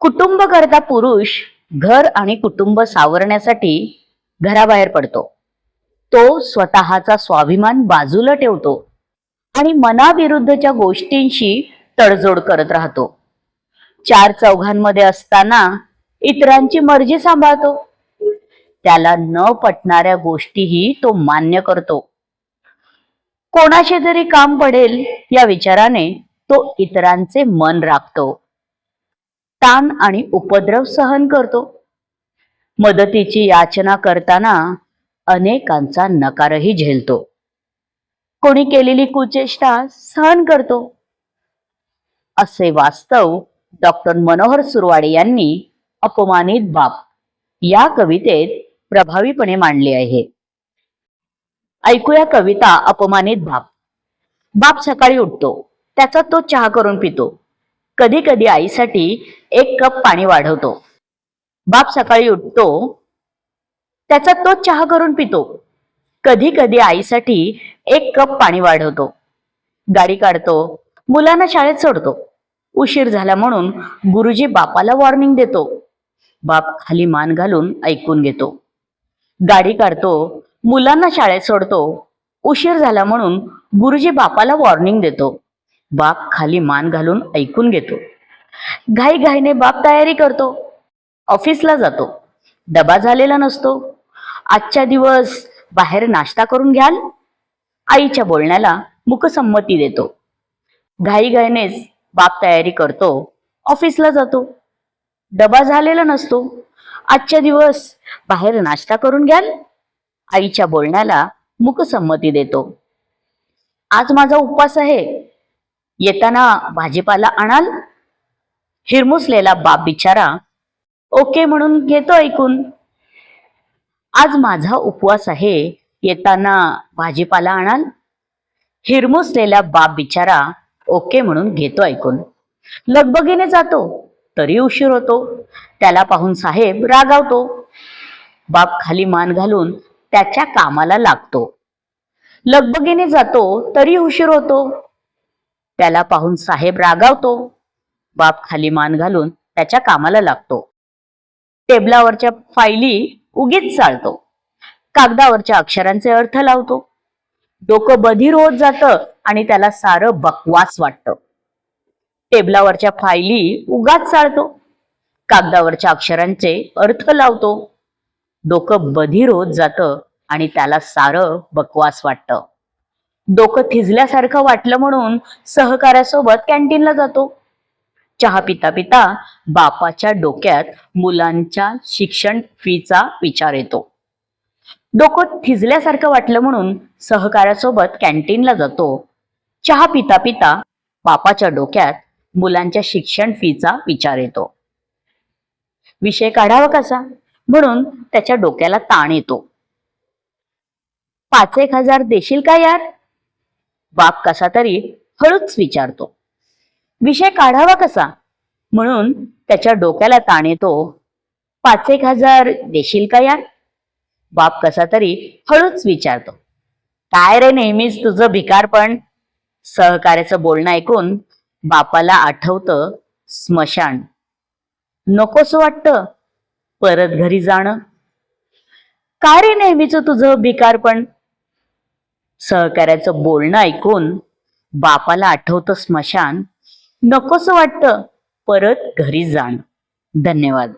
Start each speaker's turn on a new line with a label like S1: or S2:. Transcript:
S1: कुटुंब करता पुरुष घर आणि कुटुंब सावरण्यासाठी घराबाहेर पडतो. तो स्वतःचा स्वाभिमान बाजूला ठेवतो आणि मनाविरुद्धच्या गोष्टींशी तडजोड करत राहतो. चार चौघांमध्ये असताना इतरांची मर्जी सांभाळतो. त्याला न पटणाऱ्या गोष्टीही तो मान्य करतो. कोणाचे तरी काम पडेल या विचाराने तो इतरांचे मन राखतो. ताण आणि उपद्रव सहन करतो. मदतीची याचना करताना अनेकांचा नकारही झेलतो. कोणी केलेली कुचेष्टा सहन करतो. असे वास्तव डॉक्टर मनोहर सुरवाडे यांनी अपमानित बाप या कवितेत प्रभावीपणे मांडले आहे. ऐकूया कविता अपमानित बाप बाप सकाळी उठतो. त्याचा तो चहा करून पितो. कधी कधी आईसाठी एक कप पाणी वाढवतो. बाप सकाळी उठतो त्याचा तो चहा करून पितो. कधी कधी आईसाठी एक कप पाणी वाढवतो. गाडी काढतो मुलांना शाळेत सोडतो. उशीर झाला म्हणून गुरुजी बापाला वॉर्निंग देतो. बाप खाली मान घालून ऐकून घेतो. गाडी काढतो मुलांना शाळेत सोडतो. उशीर झाला म्हणून गुरुजी बापाला वॉर्निंग देतो. बाप खाली मान घालून ऐकून घेतो. घाई घाईने बाप तयारी करतो. ऑफिसला जातो. डबा झालेला नसतो. आजच्या दिवस बाहेर नाश्ता करून घ्याल. आईच्या बोलण्याला मुखसंमती देतो. घाई घाईनेच बाप तयारी करतो. ऑफिसला जातो. डबा झालेला नसतो. आजच्या दिवस बाहेर नाश्ता करून घ्याल. आईच्या बोलण्याला मुखसंमती देतो. आज माझा उपवास आहे. येताना भाजीपाला आणाल हिरमुसलेला बाप बिचारा ओके म्हणून घेतो ऐकून. आज माझा उपवास आहे येताना भाजीपाला आणाल हिरमुसलेला बाप बिचारा ओके म्हणून घेतो ऐकून. लगबगीने जातो तरी उशीर होतो त्याला पाहून साहेब रागावतो. बाप खाली मान घालून त्याच्या कामाला लागतो. लगबगीने जातो तरी उशीर होतो. त्याला पाहून साहेब रागावतो. बाप खाली मान घालून त्याच्या कामाला लागतो. टेबलावरच्या फायली उगीच चालतो. कागदावरच्या अक्षरांचे अर्थ लावतो. डोकं बधीर होत जातं आणि त्याला सारं बकवास वाटतं. टेबलावरच्या फायली उगाच चालतो. कागदावरच्या अक्षरांचे अर्थ लावतो. डोकं बधीर होत जातं आणि त्याला सारं बकवास वाटतं. डोकं थिजल्यासारखं वाटलं म्हणून सहकार्यासोबत कॅन्टीनला जातो. चहा पिता पिता बापाच्या डोक्यात मुलांच्या शिक्षण फीचा विचार येतो. डोकं थिजल्यासारखं वाटलं म्हणून सहकार्यासोबत कॅन्टीनला जातो. चहा पिता पिता बापाच्या डोक्यात मुलांच्या शिक्षण फीचा विचार येतो. विषय काढावा कसा? म्हणून त्याच्या डोक्याला ताण येतो. पाच एक हजार देशील का यार? बाप कसा तरी हळूच विचारतो. विषय काढावा कसा? म्हणून त्याच्या डोक्याला ताण येतो. पाच एक हजार देशील का यार? बाप कसा तरी हळूच विचारतो. काय रे नेहमीच तुझं भिकारपण सहकार्याचं बोलणं ऐकून बापाला आठवतं स्मशान. नकोस वाटतं परत घरी जाणं. काय रे नेहमीच तुझं भिकारपण सहकार्याचं बोलणं ऐकून बापाला आठवतं स्मशान. नकोस वाटतं परत घरी जाणं. धन्यवाद.